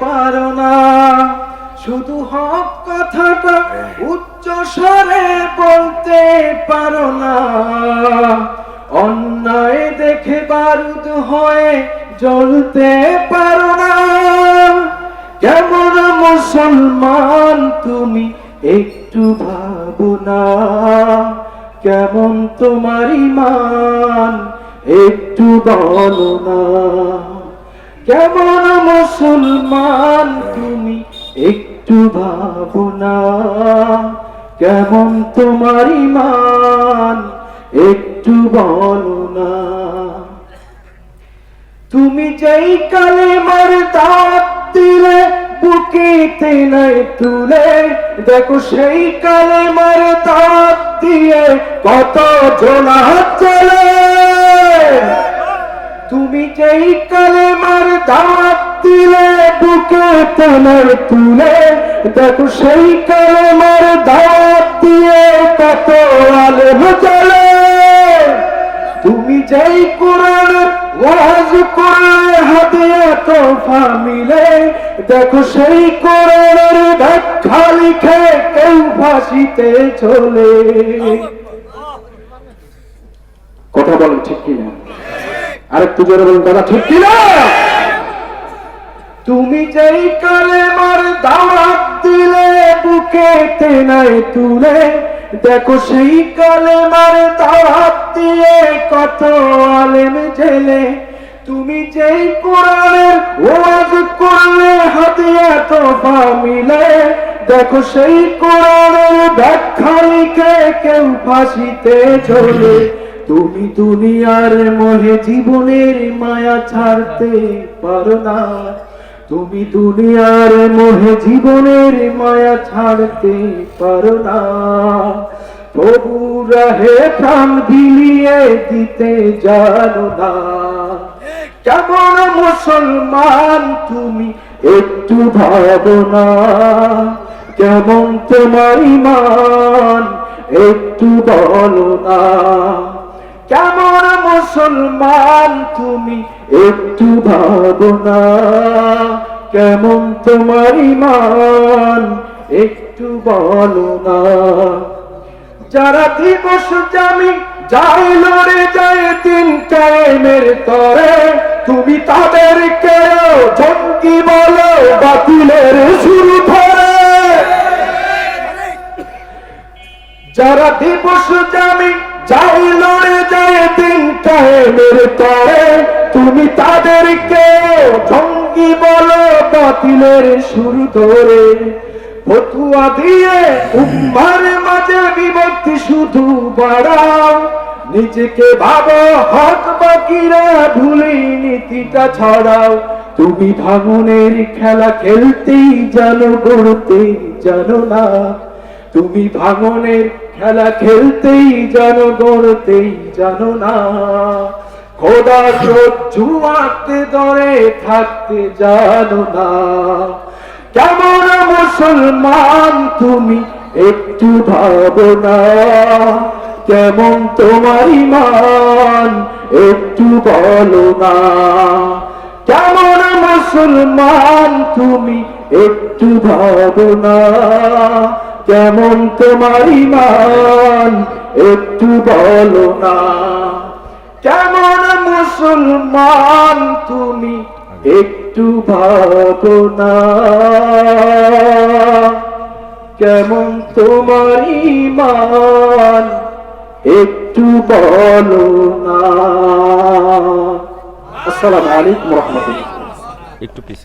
পারো না শুধু হক কথাটা উচ্চ স্বরে বলতে পারো না অন্যায় দেখে বারুদ হয়ে জ্বলতে পারো না কেমন মুসলমান তুমি একটু ভাবো না কেমন তোমার ইমান একটু বলো না কেমন মুসলমান তুমি একটু ভাবো না? কেমন তোমার ইমান একটু বলো না? তুমি যেই কালে মার দাঁত দিলে, বুকেতে নাই তুলে, দেখো সেই কালে মার দাঁত দিয়ে কত জোনা চলে। তুমি যেই কালে দাঁত দিলে বুকেতে নাই তুলে, দেখো সেই কালে মার দিয়ে কত আলেম চলে। তুমি যেই কোরআন ওয়াজ করলে হাতে তোফা মিলে, দেখো সেই কোরআনের ব্যাখ্যা লিখে কেউ ফাঁসিতে চলে। কথা বলেন ঠিক কিনা? আরেকটু জোরে বলেন, কথা ঠিক কিনা? তুমি যেই কালে মার দাওয়াত দিলে বুকেতে নাই তুলে, দেখো সেই কালে মার দাওয়াত দিয়ে কত আলেম জেলে তুমি যেই কোরআনের ওয়াজ করলে হাতে এত মিলে, দেখো সেই কোরআনের ব্যাখ্যা লিখে কেউ ফাঁসিতে চলে। তুমি দুনিয়ার মোহে জীবনের মায়া ছাড়তে পারো না। তুমি দুনিয়ার মোহে জীবনের মায়া ছাড়তে পারো না। প্রভু রাহে প্রাণ বিলিয়ে দিতে জানো না। কেমন মুসলমান তুমি একটু ভাবো না। কেমন তোমার ইমান একটু বলো না। কেমন মুসলমান তুমি একটু ভাবো না কেমন তোমার ইমান? একটু বলো না। যারা দিবস জামি যাই লড়ে যায় তিন কায়েমের তরে, তুমি তাদের কেউ জঙ্গি বলো, বাতিলের শুরু ধরে যারা দিবস জামি যাই লড়ে যায় তরে তুমি তাদেরকে জঙ্গি বলো বাতিলের শুরু ধরে। ফতুয়া দিয়ে উম্মার মাঝে বিভক্তি শুধু বাড়াও। নিজেকে ভাবো হক বাকিরা ভুলি নীতিটা ছড়াও। তুমি ভাঙনের খেলা খেলতেই জানো, গড়তেই জানো না। তুমি ভাঙনের খেলা খেলতেই জানো, গড়তেই জানো না। খোদা জুয়াতে দরে থাকতে জানো না। কেমন মুসলমান তুমি একটু ভাবো না। কেমন তোমার ইমান একটু বলো না। কেমন মুসলমান তুমি একটু ভাবো না। কেমন তোমার ইমান একটু বলো না। কেমন মুসলমান তুমি একটু ভাবো না। কেমন তোমার ইমান একটু বলো না। আসসালামু আলাইকুম রহমতুল্লাহ। একটু পিছিয়ে